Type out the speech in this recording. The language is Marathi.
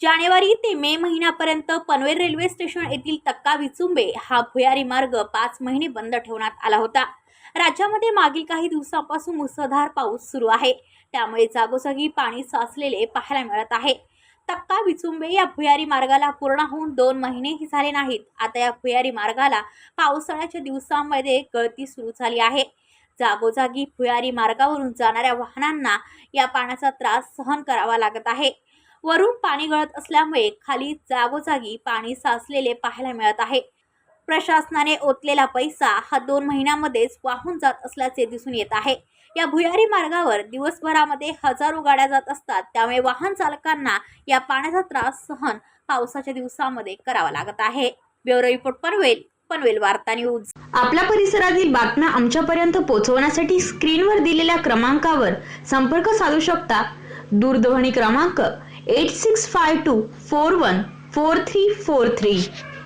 जानेवारी ते मे महिन्यापर्यंत पनवेल रेल्वे स्टेशन येथील तक्का विचुंबे हा भुयारी मार्ग पाच महिने बंद ठेवण्यात आला होता. राज्यामध्ये मागील काही दिवसांपासून मुसळधार पाऊस सुरू आहे. त्यामुळे जागोजागी पाणी साचलेले पाहायला मिळत आहे. तक्का विचुंबे या भुयारी मार्गाला पूर्ण होऊन दोन महिनेही झाले नाहीत. आता या भुयारी मार्गाला पावसाळ्याच्या दिवसांमध्ये गळती सुरू झाली आहे. जागोजागी भुयारी मार्गावरून जाणाऱ्या वाहनांना या पाण्याचा त्रास सहन करावा लागत आहे. वरून पाणी गळत असल्यामुळे खाली जागोजागी पाणी साचलेले पाहायला मिळत आहे. प्रशासनाने ओतलेला पैसा हा दोन महिन्यामध्येच वाहून जात असल्याचे दिसून येत आहे. या भुयारी मार्गावर दिवसभरामध्ये हजारो गाड्या जात असतात. त्यामुळे वाहन चालकांना या पाण्याचा त्रास सहन पावसाच्या दिवसामध्ये करावा लागत आहे. ब्युरो रिपोर्ट पनवेल पनवेल वार्ता न्यूज. आपल्या परिसरातील बातम्या आमच्यापर्यंत पोहोचवण्यासाठी स्क्रीनवर दिलेल्या क्रमांकावर संपर्क साधू शकता. दूरध्वनी क्रमांक 8652